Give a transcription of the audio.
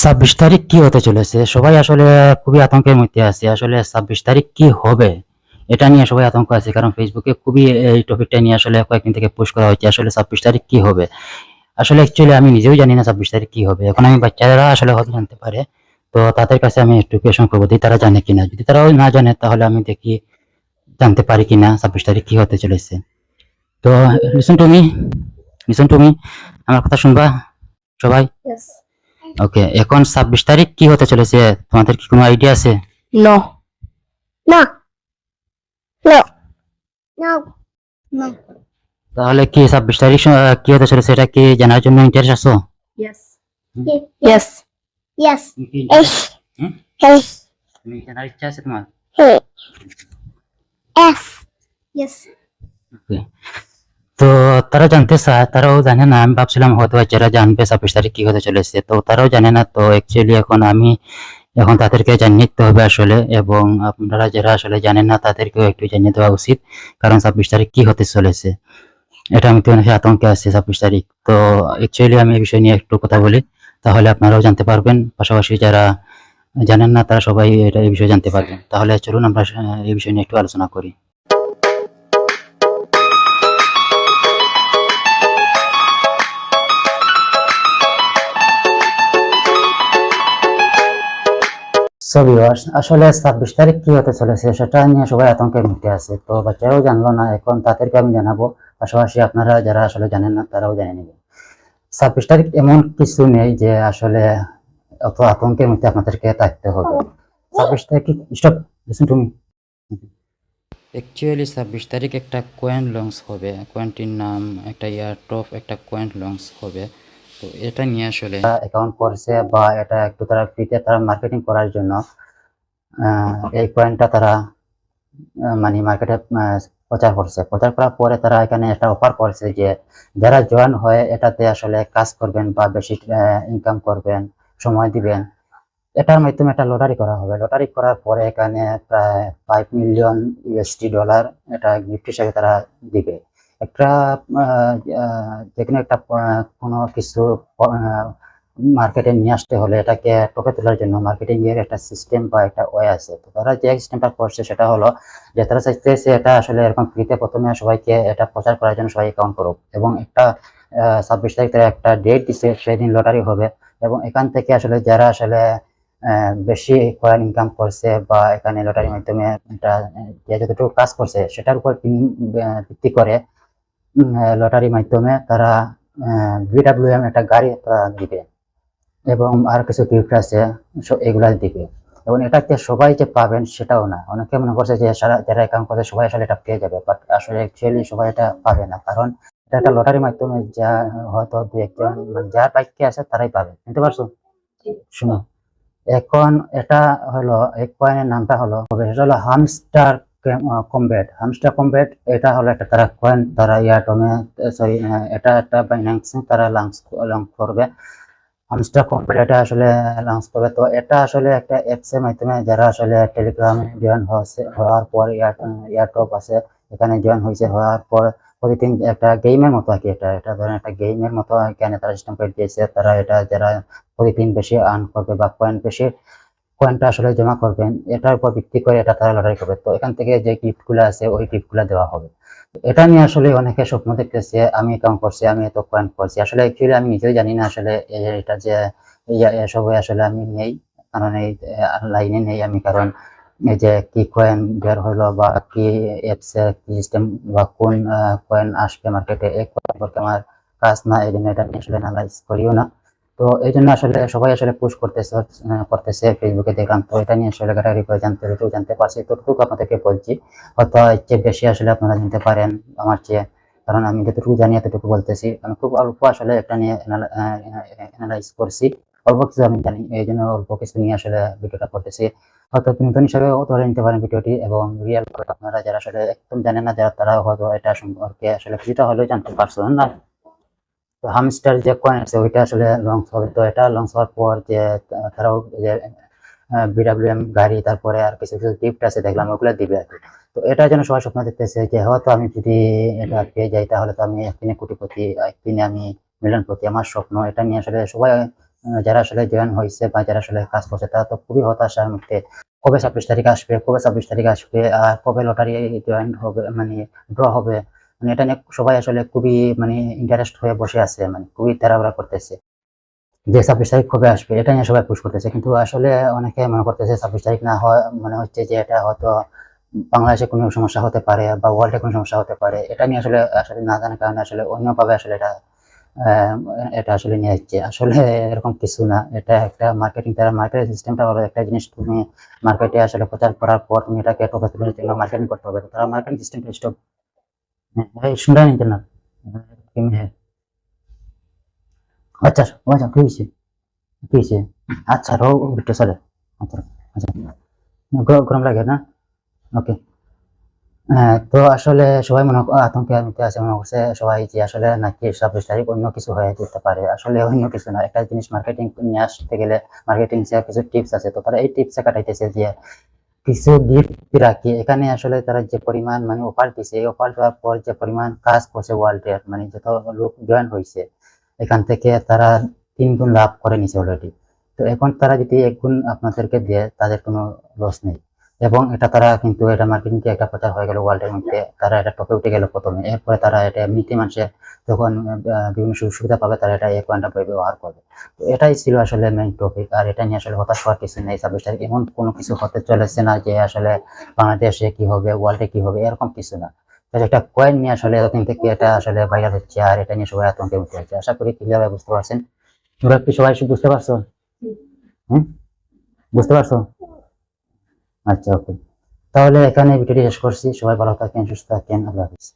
ছাব্বিশ তারিখ কি হতে চলেছে? সবাই আসলে খুবই আতঙ্কের মধ্যে আছে। আসলে ছাব্বিশ তারিখ কি হবে? এটা নিয়ে সবাই আতঙ্ক আছে, কারণ ফেসবুকে খুবই এই টপিকটা নিয়ে আসলে কয়েকদিন থেকে পোস্ট করা হয়েছে আসলে ছাব্বিশ তারিখ কি হবে? আসলে অ্যাকচুয়ালি আমি নিজেও জানি না ছাব্বিশ তারিখ কি হবে। এখন আমি বাচ্চারা আসলে হয়তো জানতে পারে, তো তাদের কাছে আমি একটু কোয়েশন করব, যদি তারা জানে কিনা। যদি তারাও না জানে, তাহলে আমি দেখি জানতে পারি কিনা ছাব্বিশ তারিখ কি হতে চলেছে। তো listen to me listen to me আমার কথা শুনবা? সবাই. ওকে এখন ছাব্বিশ তারিখ কি হতে চলেছে তোমাদের কি কোনো আইডিয়া আছে No. No. No. No. No. তাহলে কি ছাব্বিশ তারিখ কি হতে চলেছে এটা কি জানার জন্য ইন্টারেস্ট আছো Yes. Yes. Yes. Yes. Hmm? তুমি জানার ইচ্ছা আছে তোমার Hey. F. Yes. তারা জানতে চায় তারাও জানে না, আমি ভাবছিলাম হয়তো যারা জানবে ছাব্বিশ তারিখ কি হতে চলেছে, তো তারাও জানে না, তো অ্যাকচুয়ালি এখন আমি, এখন তাদেরকে জানিয়ে দিতে হবে আসলে, এবং আপনারা যারা আসলে জানেন না, তাদেরকেও একটু জানিয়ে দেওয়া উচিত, কারণ ছাব্বিশ তারিখ কি হতে চলেছে, এটা আমি তো অনেক আতঙ্কে আছি ছাব্বিশ তারিখ, তো অ্যাকচুয়ালি আমি এই বিষয় নিয়ে একটু কথা বলি, তাহলে আপনারাও জানতে পারবেন, পাশাপাশি যারা জানেন না, তারা সবাই এটা এই বিষয়ে জানতে পারবেন, তাহলে চলুন আমরা এই বিষয় নিয়ে একটু আলোচনা করি। ভিউয়ার্স আসলে ছাব্বিশ তারিখ কি হতে চলেছে সেটা নিয়ে সবাই আতঙ্কের মধ্যে আছে। তো বাচ্চারাও জানলো না, এখন তাদেরকে আমি জানাব। পাশাপাশি আপনারা যারা আসলে জানেন না, তারাও জেনে নেবেন ছাব্বিশ তারিখ এমন কিছু নেই যে আসলে অত আতঙ্কের মধ্যে আপনাদেরকে থাকতে হবে। ছাব্বিশ তারিখ স্টপ লিসন অ্যাকচুয়ালি ছাব্বিশ তারিখ একটা কয়েন লঞ্চ হবে। কয়েনটির নাম, একটা ইয়ার টপ একটা কয়েন লঞ্চ হবে। তো এটা নিয়ে আসলে অ্যাকাউন্ট করছে বা এটা একটু তারা ফ্রিতে তারা মার্কেটিং করার জন্য এই কয়েনটা তারা মানে মার্কেটে প্রচার করছে। প্রচার করার পরে তারা এখানে একটা অফার করছে যে, যারা জয়েন হয়ে এটাতে আসলে কাজ করবেন বা বেশি ইনকাম করবেন, সময় দিবেন, এটার মাধ্যমে একটা লটারি করা হবে। লটারি করার পরে এখানে প্রায় ফাইভ মিলিয়ন ইউএসডি ডলার এটা গিফট হিসেবে তারা দিবে। একটা যেকোনো একটা কোনো কিছু মার্কেটে নিয়ে আসতে হলে এটাকে টপে তোলার জন্য মার্কেটিং এর একটা সিস্টেম বা একটা ওয়ে আছে। তো তারা যে সিস্টেমটা করছে সেটা হলো যে তারা চাইতেছে এটা আসলে এরকম ফ্রিতে প্রথমে সবাইকে এটা প্রচার করার জন্য সবাই অ্যাকাউন্ট করুক এবং একটা ছাব্বিশ তারিখ তারা একটা ডেট দিছে সেদিন লটারি হবে এবং এখান থেকে আসলে যারা আসলে বেশি কয়েন ইনকাম করছে বা এখানে লটারির মাধ্যমে এটা যে যতটুকু কাজ করছে সেটার উপর ভিত্তি করে লটারির মাধ্যমে তারা বিডাব্লিউএম একটা গাড়ি তারা দিবে। এবং আর কিছু গিফট আছে এগুলা দিবে। এবং এটাকে সবাই যে পাবেন সেটাও না। অনেকে মনে করছে যে সারা যারা অ্যাকাউন্ট করছে সবাই আসলে এটা পেয়ে যাবে। বাট আসলে অ্যাকচুয়ালি সবাই এটা পাবে না। কারণ এটা একটা লটারির মাধ্যমে যা হয়তো দু একজন মানে যার বাইকে আছে তারাই পাবে। বুঝতে পারছ? শুনো এখন এটা হলো এই কয়েনের নামটা হলো সেটা হলো হামস্টার কমবেট হামস্টার কমবেট এটা হলো একটা তারা কয়েন তারা ইয়াটমে সরি এটা একটা বাইন্যান্সে তারা লঞ্চ লঞ্চ করবে। হামস্টার কমবেট এটা আসলে লঞ্চ করবে। তো এটা আসলে একটা অ্যাপস এর মাধ্যমে যারা আসলে টেলিগ্রামে জয়েন হয়েছে হওয়ার পর ইয়ারটপ আছে, এখানে জয়েন হয়েছে, হওয়ার পর প্রতিদিন একটা গেমের মতো আর কি এটা। এটা ধরেন একটা গেমের মতো এখানে তারা সিস্টেম করে দিয়েছে তারা এটা যারা প্রতিদিন বেশি আর্ন করবে বা কয়েন বেশি কয়েনটা আসলে জমা করবেন, এটার উপর ভিত্তি করে এটা তারা লটারি করবে। তো এখান থেকে যে গিফটগুলো আছে, ওই গিফটগুলো দেওয়া হবে। এটা নিয়ে আসলে অনেকে স্বপ্ন দেখতেছে, আমি একাউন্ট করছি, আমি এত কয়েন করছি। আসলে অ্যাকচুয়ালি আমি নিজেও জানি না আসলে এটা যে এসব আসলে আমি নেই, কারণ এই লাইনে নেই আমি, কারণ এই যে কি কয়েন বের হলো বা কি অ্যাপস কি সিস্টেম বা কোন কয়েন আসবে মার্কেটে এই কয়েন আমার কাজ না, এই জন্য এটা আসলে অ্যানালাইজ করিও না। তো এই জন্য আসলে সবাই আসলে পুশ করতেছে করতেছে ফেসবুকে দেখলাম। তো এটা নিয়ে আসলে ঘাটাঘাটি করে জানতে হলেও জানতে পারছি। ততটুকু আপনাদেরকে বলছি। হয়তো এর বেশি আসলে আপনারা জানতে পারেন আমার চেয়ে। কারণ আমি যতটুকু জানি এতটুকু বলতেছি। আমি খুব অল্প আসলে এটা নিয়ে অ্যানালাইজ করছি। অল্প কিছু আমি জানি। এই জন্য অল্প কিছু নিয়ে আসলে ভিডিওটা করতেছি। হয়তো বিনোদন হিসাবে ধরে নিতে পারেন ভিডিওটি এবং রিয়েল আপনারা যারা আসলে একদম জানেন না, যারা তারা হয়তো এটা সম্পর্কে আসলে কিছুটা হলেও জানতে পারছেন। না তো হামস্টার যে কয়েন আছে, ওইটা আসলে লঞ্চ হবে। তো এটা লঞ্চ হওয়ার পর যে তারাও বিডাব্লিউএম গাড়ি, তারপরে আর কিছু কিছু গিফট আছে, দেখলাম, ওগুলো দিবে আর তো এটা যেন সবাই স্বপ্ন দেখতেছে যে, হয়তো আমি যদি এটা পেয়ে যাই, তাহলে তো আমি একদিনে কোটিপতি, একদিনে আমি মিলনপতি। আমার স্বপ্ন এটা নিয়ে আসলে সবাই যারা আসলে জয়েন হয়েছে বা যারা আসলে কাজ করছে, তারা তো খুবই হতাশার মধ্যে। কবে ছাব্বিশ তারিখ আসবে, কবে ছাব্বিশ তারিখ আসবে, আর কবে লটারি জয়েন হবে মানে ড্র হবে? মানে এটা নিয়ে সবাই আসলে খুবই মানে ইন্টারেস্ট হয়ে বসে আছে মানে খুবই তাড়াহুড়া করতেছে। যে ছাব্বিশ তারিখ কবে আসবে, এটা নিয়ে সবাই পুশ করতেছে। কিন্তু আসলে অনেকে মনে করতেছে ছাব্বিশ তারিখ না হয়, মনে হচ্ছে যে এটা হয়তো বাংলাদেশে কোনো সমস্যা হতে পারে বা ওয়ার্ল্ডে কোনো সমস্যা হতে পারে, এটা নিয়ে আসলে আসলে না জানার কারণে আসলে অন্যভাবে আসলে এটা এটা আসলে নিয়ে যাচ্ছে। আসলে এরকম কিছু না, এটা একটা মার্কেটিং তারা মার্কেটিং সিস্টেমটা হলো একটা জিনিস তুমি মার্কেটে আসলে প্রচার করার পর তুমি এটাকে টোকা তুলে মার্কেটিং করতে হবে। তারা মার্কেটিং সিস্টেমটা স্টপ হ্যাঁ? আচ্ছা আচ্ছা আচ্ছা গরম লাগে না? ওকে। হ্যাঁ তো আসলে সবাই মনে আতঙ্কে আছে, মনে করছে সবাই যে আসলে নাকি ছাব্বিশ তারিখ অন্য কিছু হয়ে যেতে পারে। আসলে অন্য কিছু না, একটা জিনিস মার্কেটিং নিয়ে আসতে গেলে মার্কেটিং কিছু টিপস আছে। তো তারা এই টিপসে কাটাইতেছে যে কিছু গিফট রাখি। এখানে আসলে তারা যে পরিমাণ মানে অফার দিছে, এই অফার দেওয়ার পর যে পরিমাণ কাজ করছে ওয়ার্ল্ড ওয়ার্ল্ডের মানে যত লোক জয়েন হয়েছে এখান থেকে তারা তিন গুণ লাভ করে নিছে অলরেডি তো এখন তারা যদি এক গুণ আপনাদেরকে দেয়, তাদের কোনো লস নেই। এবং এটা তারা কিন্তু এটা মার্কেটিং একটা প্রচার হয়ে গেল ওয়ার্ল্ডের মধ্যে। তারা এটা টপে উঠে গেল প্রথমে। এরপরে তারা এটা এমনিতে মানুষের যখন বিভিন্ন সুযোগ সুবিধা পাবে তারা এটা এক পয়েন্টটা ব্যবহার করবে। তো এটাই ছিল আসলে মেইন টপিক আর এটা নিয়ে আসলে হতাশ হওয়ার কিছু নেই। ছাব্বিশ তারিখ এমন কোনো কিছু হতে চলেছে না যে আসলে বাংলাদেশে কি হবে ওয়ার্ল্ডে কি হবে এরকম কিছু না। একটা কয়েন নিয়ে আসলে এতদিন থেকে এটা আসলে ভাইরাল হচ্ছে আর এটা নিয়ে সবাই আতঙ্কে উঠে হচ্ছে। আশা করি ক্লিয়ার বুঝতে পারছেন। তোমরা কি সবাই বুঝতে পারছ? হুম? বুঝতে পারছ? আচ্ছা ওকে। তাহলে এখানে ভিডিওটি শেষ করছি। সবাই ভালো থাকেন সুস্থ থাকেন। আল্লাহ হাফিজ।